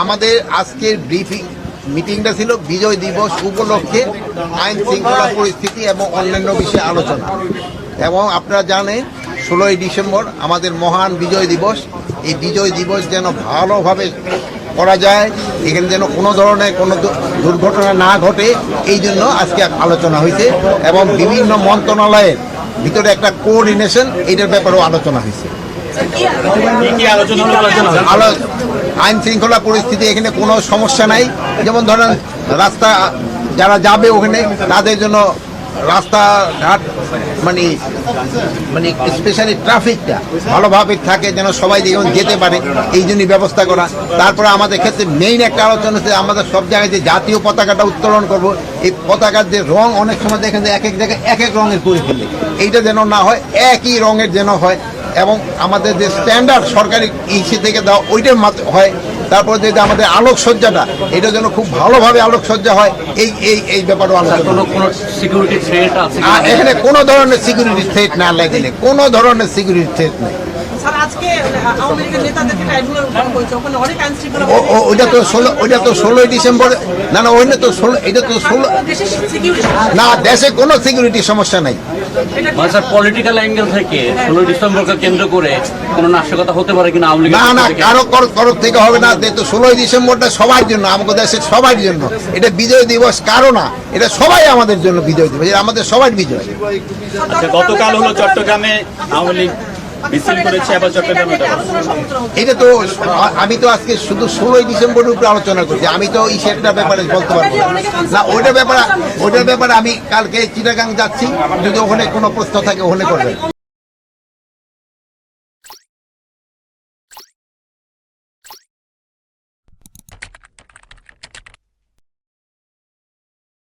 আমাদের আজকের ব্রিফিং মিটিংটা ছিল বিজয় দিবস উপলক্ষে আইন শৃঙ্খলা পরিস্থিতি এবং অন্যান্য বিষয়ে আলোচনা। এবং আপনারা জানেন ষোলোই ডিসেম্বর আমাদের মহান বিজয় দিবস। এই বিজয় দিবস যেন ভালোভাবে করা যায় এখানে যেন কোনো ধরনের কোনো দুর্ঘটনা না ঘটে এই জন্য আজকে আলোচনা হয়েছে এবং বিভিন্ন মন্ত্রণালয়ের ভিতরে একটা কোঅর্ডিনেশন এটার ব্যাপারেও আলোচনা হয়েছে। আইন শৃঙ্খলা পরিস্থিতি এখানে কোনো সমস্যা নাই। যেমন ধরেন রাস্তা, যারা যাবে ওখানে, তাদের জন্য রাস্তাঘাট মানে মানে স্পেশালি ট্রাফিকটা ভালোভাবে থাকে যেন সবাই যেমন যেতে পারে, এই জন্যই ব্যবস্থা করা। তারপরে আমাদের ক্ষেত্রে মেইন একটা আলোচনা হচ্ছে আমাদের সব জায়গায় যে জাতীয় পতাকাটা উত্তোলন করব। এই পতাকার যে রং অনেক সময় দেখেন যে এক এক জায়গায় এক এক রঙের করে ফেলে। এইটা যেন না হয়, একই রঙের যেন হয়। এবং আমাদের যে স্ট্যান্ডার্ড সরকারি ইসে থেকে দেওয়া, ওইটার হয়। তারপর যে আমাদের আলোকসজ্জাটা এটা যেন খুব ভালোভাবে আলোকসজ্জা হয় এই এই এই ব্যাপারও আলোচনা কোনো কোনো সিকিউরিটি থ্রেট আছে আর এখানে কোনো ধরনের সিকিউরিটি থ্রেট না লাগলে কোনো ধরনের সিকিউরিটি থ্রেট নেই। ও- ওইটা তো ষোলো ওইটা তো ষোলোই ডিসেম্বর। না না ওইটা তো ষোলো এটা তো ষোলো না দেশে কোনো সিকিউরিটি সমস্যা নাই। মানে স্যার পলিটিক্যাল অ্যাঙ্গেল থেকে ষোলোই ডিসেম্বরকে কেন্দ্র করে কোনো নাশকতা হতে পারে কিনা আওয়ামী না না কারও তরফ থেকে হবে না। যেহেতু ষোলোই ডিসেম্বরটা সবার জন্য আমাদের দেশের সবার জন্য। এটা বিজয় দিবস কারও না এটা সবাই আমাদের জন্য বিজয় দিবস। আমাদের সবার বিজয়। আচ্ছা গতকাল হলো চট্টগ্রামে আওয়ামী লীগ মিছিল করেছে আবার চট্টগ্রামে এটা তো আমি তো আজকে শুধু ষোলোই ডিসেম্বরের উপরে আলোচনা করছি। আমি তো এই সেটটার ব্যাপারে বলতে পারব না। না ওইটার ব্যাপারে ওইটার ব্যাপারে আমি কালকে চিটাগাং যাচ্ছি। যদি ওখানে কোনো প্রশ্ন থাকে ওখানে করবেন।